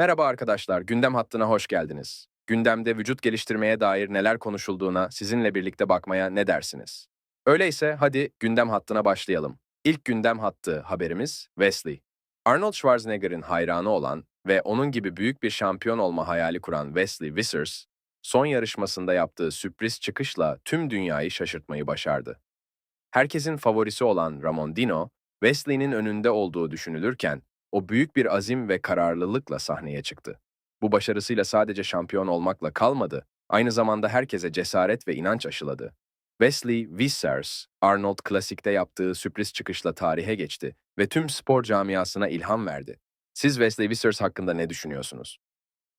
Merhaba arkadaşlar, gündem hattına hoş geldiniz. Gündemde vücut geliştirmeye dair neler konuşulduğuna sizinle birlikte bakmaya ne dersiniz? Öyleyse hadi gündem hattına başlayalım. İlk gündem hattı haberimiz Wesley. Arnold Schwarzenegger'in hayranı olan ve onun gibi büyük bir şampiyon olma hayali kuran Wesley Wissers, son yarışmasında yaptığı sürpriz çıkışla tüm dünyayı şaşırtmayı başardı. Herkesin favorisi olan Ramon Dino, Wesley'nin önünde olduğu düşünülürken o büyük bir azim ve kararlılıkla sahneye çıktı. Bu başarısıyla sadece şampiyon olmakla kalmadı, aynı zamanda herkese cesaret ve inanç aşıladı. Wesley Wissers, Arnold Klasik'te yaptığı sürpriz çıkışla tarihe geçti ve tüm spor camiasına ilham verdi. Siz Wesley Wissers hakkında ne düşünüyorsunuz?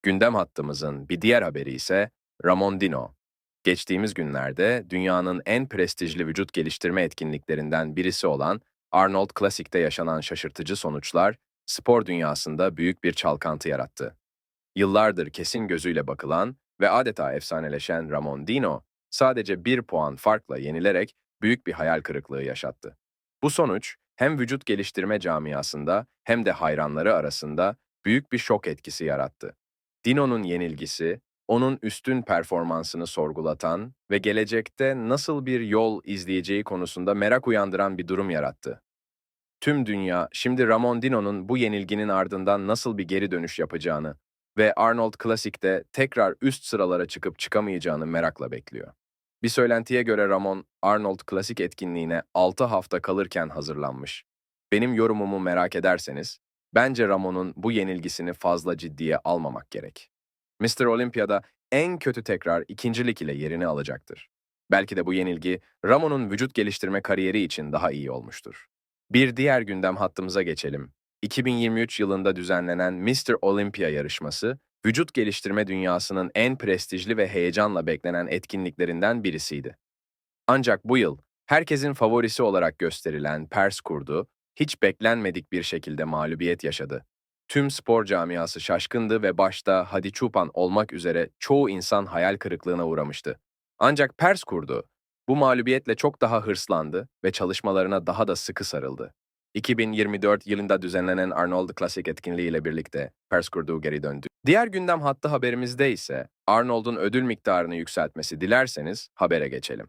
Gündem hattımızın bir diğer haberi ise Ramon Dino. Geçtiğimiz günlerde dünyanın en prestijli vücut geliştirme etkinliklerinden birisi olan Arnold Classic'te yaşanan şaşırtıcı sonuçlar spor dünyasında büyük bir çalkantı yarattı. Yıllardır kesin gözüyle bakılan ve adeta efsaneleşen Ramon Dino sadece bir puan farkla yenilerek büyük bir hayal kırıklığı yaşattı. Bu sonuç hem vücut geliştirme camiasında hem de hayranları arasında büyük bir şok etkisi yarattı. Dino'nun yenilgisi, onun üstün performansını sorgulatan ve gelecekte nasıl bir yol izleyeceği konusunda merak uyandıran bir durum yarattı. Tüm dünya şimdi Ramon Dino'nun bu yenilginin ardından nasıl bir geri dönüş yapacağını ve Arnold Classic'te tekrar üst sıralara çıkıp çıkamayacağını merakla bekliyor. Bir söylentiye göre Ramon, Arnold Classic etkinliğine 6 hafta kalırken hazırlanmış. Benim yorumumu merak ederseniz, bence Ramon'un bu yenilgisini fazla ciddiye almamak gerek. Mr. Olympia'da en kötü tekrar ikincilik ile yerini alacaktır. Belki de bu yenilgi Ramon'un vücut geliştirme kariyeri için daha iyi olmuştur. Bir diğer gündem hattımıza geçelim. 2023 yılında düzenlenen Mr. Olympia yarışması, vücut geliştirme dünyasının en prestijli ve heyecanla beklenen etkinliklerinden birisiydi. Ancak bu yıl herkesin favorisi olarak gösterilen Pers kurdu, hiç beklenmedik bir şekilde mağlubiyet yaşadı. Tüm spor camiası şaşkındı ve başta Hadi Çupan olmak üzere çoğu insan hayal kırıklığına uğramıştı. Ancak Pers kurdu, bu mağlubiyetle çok daha hırslandı ve çalışmalarına daha da sıkı sarıldı. 2024 yılında düzenlenen Arnold Classic etkinliği ile birlikte Pers kurduğu geri döndü. Diğer gündem hattı haberimizde ise Arnold'un ödül miktarını yükseltmesi dilerseniz habere geçelim.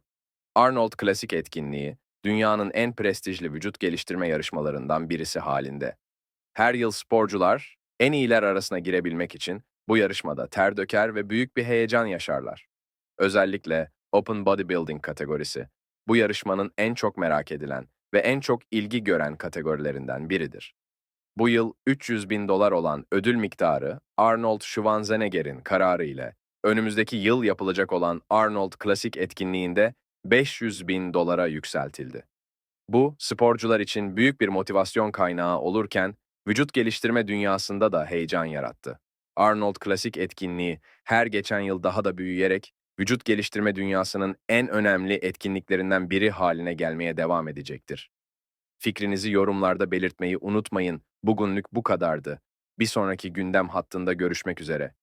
Arnold Classic etkinliği, dünyanın en prestijli vücut geliştirme yarışmalarından birisi halinde. Her yıl sporcular en iyiler arasına girebilmek için bu yarışmada ter döker ve büyük bir heyecan yaşarlar. Özellikle Open Bodybuilding kategorisi bu yarışmanın en çok merak edilen ve en çok ilgi gören kategorilerinden biridir. Bu yıl 300 bin dolar olan ödül miktarı Arnold Schwarzenegger'in kararı ile önümüzdeki yıl yapılacak olan Arnold Classic etkinliğinde 500 bin dolara yükseltildi. Bu, sporcular için büyük bir motivasyon kaynağı olurken, vücut geliştirme dünyasında da heyecan yarattı. Arnold Classic etkinliği her geçen yıl daha da büyüyerek, vücut geliştirme dünyasının en önemli etkinliklerinden biri haline gelmeye devam edecektir. Fikrinizi yorumlarda belirtmeyi unutmayın. Bugünlük bu kadardı. Bir sonraki gündem hattında görüşmek üzere.